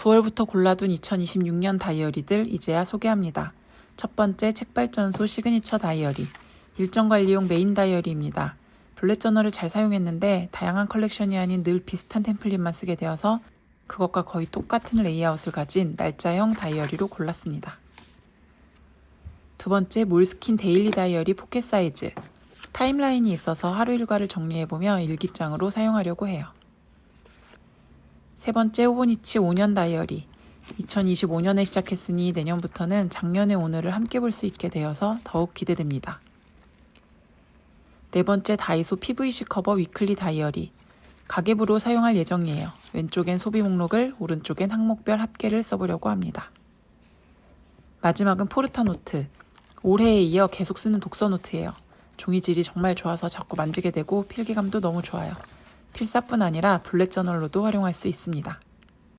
9월부터 골라둔 2026년 다이어리들 이제야 소개합니다. 첫 번째 책발전소 시그니처 다이어리. 일정 관리용 메인 다이어리입니다. 블랙 저널을 잘 사용했는데 다양한 컬렉션이 아닌 늘 비슷한 템플릿만 쓰게 되어서 그것과 거의 똑같은 레이아웃을 가진 날짜형 다이어리로 골랐습니다. 두 번째 몰스킨 데일리 다이어리 포켓 사이즈. 타임라인이 있어서 하루 일과를 정리해보며 일기장으로 사용하려고 해요. 세 번째 호보니치 5년 다이어리. 2025년에 시작했으니 내년부터는 작년의 오늘을 함께 볼 수 있게 되어서 더욱 기대됩니다. 네 번째 다이소 PVC 커버 위클리 다이어리. 가계부로 사용할 예정이에요. 왼쪽엔 소비 목록을, 오른쪽엔 항목별 합계를 써보려고 합니다. 마지막은 포르타 노트. 올해에 이어 계속 쓰는 독서 노트예요. 종이질이 정말 좋아서 자꾸 만지게 되고 필기감도 너무 좋아요. 필사뿐 아니라 블랙 저널로도 활용할 수 있습니다.